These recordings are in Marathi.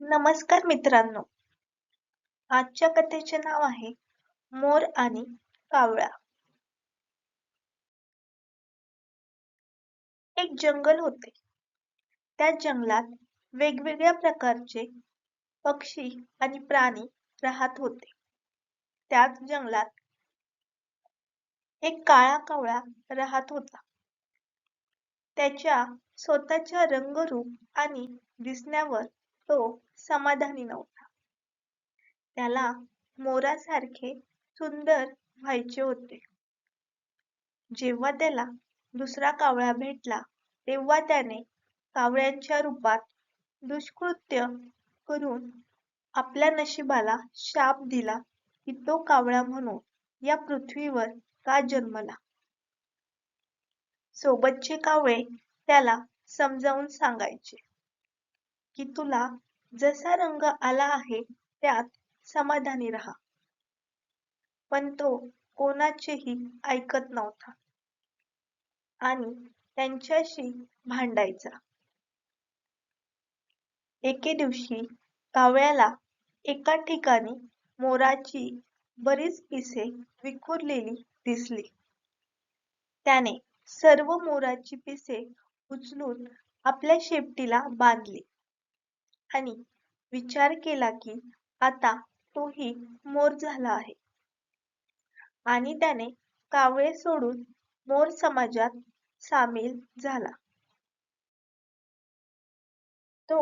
नमस्कार मित्रांनो. आजच्या कथेचे नाव आहे मोर आणि कावळा. एक जंगल होते. त्या जंगलात वेगवेगळ्या प्रकारचे पक्षी आणि प्राणी राहत होते. त्याच जंगलात एक काळा कावळा राहत होता. त्याच्या स्वतःच्या रंगरूप आणि दिसण्यावर तो समाधानी नव्हता. त्याला मोरासारखे सुंदर व्हायचे होते. जेव्हा त्याला दुसरा कावळा भेटला तेव्हा त्याने कावळ्यांच्या रूपात दुष्कृत्य करून आपल्या नशिबाला शाप दिला की तो कावळा म्हणून या पृथ्वीवर का जन्मला? सोबतचे कावळे त्याला समजावून सांगायचे. की तुला जसा रंग आला आहे त्यात समाधानी राहा. पण तो कोणाचेही ऐकत नव्हता. आणि त्यांच्याशी भांडायचा. एके दिवशी कावळ्याला एका ठिकाणी मोराची बरीच पिसे विखुरलेली दिसली. त्याने सर्व मोराची पिसे उचलून आपल्या शेपटीला बांधली. आणि विचार केला की आता तोही मोर झाला आहे. आणि त्याने कावळे सोडून मोर समाजात सामील झाला. तो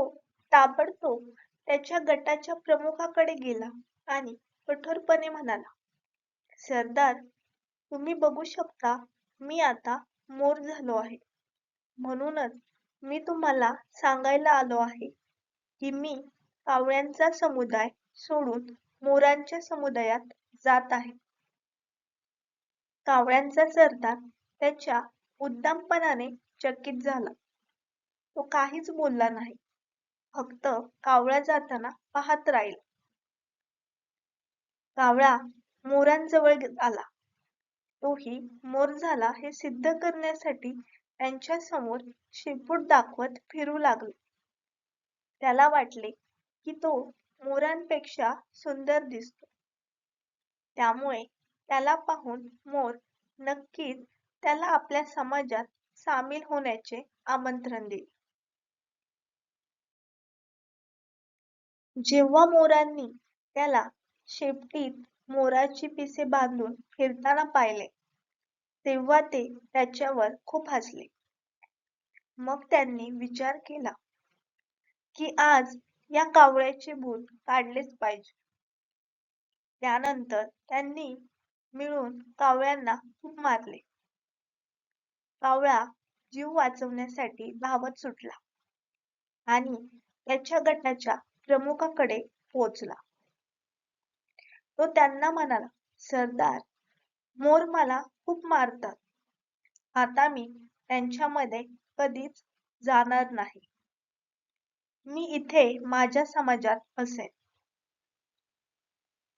ताबडतोब त्याच्या गटाच्या प्रमुखाकडे गेला आणि कठोरपणे म्हणाला सरदार तुम्ही बघू शकता मी आता मोर झालो आहे. म्हणूनच मी तुम्हाला सांगायला आलो आहे की मी कावळ्यांचा समुदाय सोडून मोरांच्या समुदायात जात आहे. कावळ्यांचा सरदार त्याच्या उद्दामपणाने चकित झाला. तो काहीच बोलला नाही. फक्त कावळा जाताना पाहत राहिला. कावळा मोरांजवळ आला. तोही मोर झाला हे सिद्ध करण्यासाठी त्यांच्यासमोर शेपूट दाखवत फिरू लागला. त्याला वाटले की तो मोरांपेक्षा सुंदर दिसतो. त्यामुळे त्याला पाहून मोर नक्कीच त्याला आपल्या समाजात सामील होण्याचे आमंत्रण देईल. जेव्हा मोरांनी त्याला शेपटीत मोराची पिसे बांधून फिरताना पाहिले तेव्हा ते त्याच्यावर खूप हसले. मग त्यांनी विचार केला की आज या कावळ्याचे भूत काढलेच पाहिजे. त्यानंतर त्यांनी मिळून कावळ्यांना खूप मारले. कावळा जीव वाचवण्यासाठी धावत सुटला आणि त्याच्या गटाच्या प्रमुखाकडे पोचला तो त्यांना म्हणाला सरदार मोर मला खूप मारतात. आता मी त्यांच्यामध्ये कधीच जाणार नाही. मी इथे माझ्या समाजात असेन.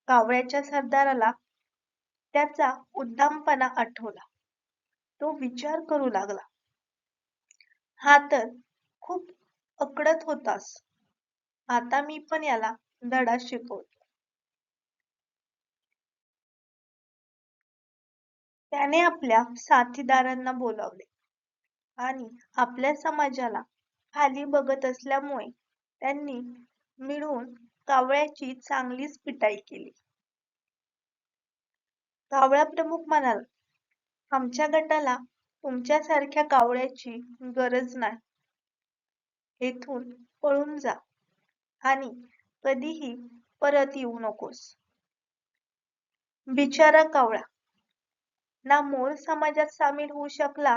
कावळ्याच्या सरदाराला त्याचा उद्दामपणा आठवला. तो विचार करू लागला. हा तर खूप अकडत होतास. आता मी पण याला धडा शिकवतो. त्याने आपल्या साथीदारांना बोलावले आणि आपल्या समाजाला खाली बघत असल्यामुळे त्यांनी मिळून कावळ्याची चांगलीच पिटाई केली. कावळा प्रमुख म्हणाला आमच्या गटाला तुमच्यासारख्या कावळ्याची गरज नाही. येथून पळून जा आणि कधीही परत येऊ नकोस. बिचारा कावळा ना मोर समाजात सामील होऊ शकला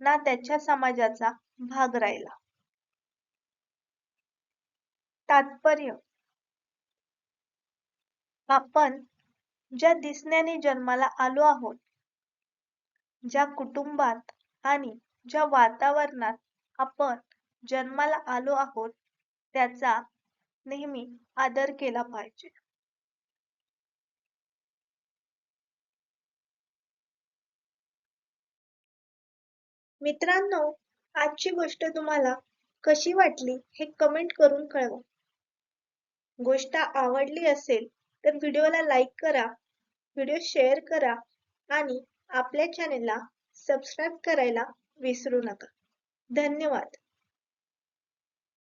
ना त्याच्या समाजाचा भाग राहिला. तात्पर्य. आपण ज्या दिसण्याने जन्माला आलो आहोत ज्या कुटुंबात आणि ज्या वातावरणात आपण जन्माला आलो आहोत त्याचा नेहमी आदर केला पाहिजे. मित्रांनो आजची गोष्ट तुम्हाला कशी वाटली हे कमेंट करून कळवा. गोष्ट आवडली असेल तर व्हिडिओला लाईक करा व्हिडिओ शेअर करा आणि आपल्या चॅनेलला सबस्क्राईब करायला विसरू नका. धन्यवाद.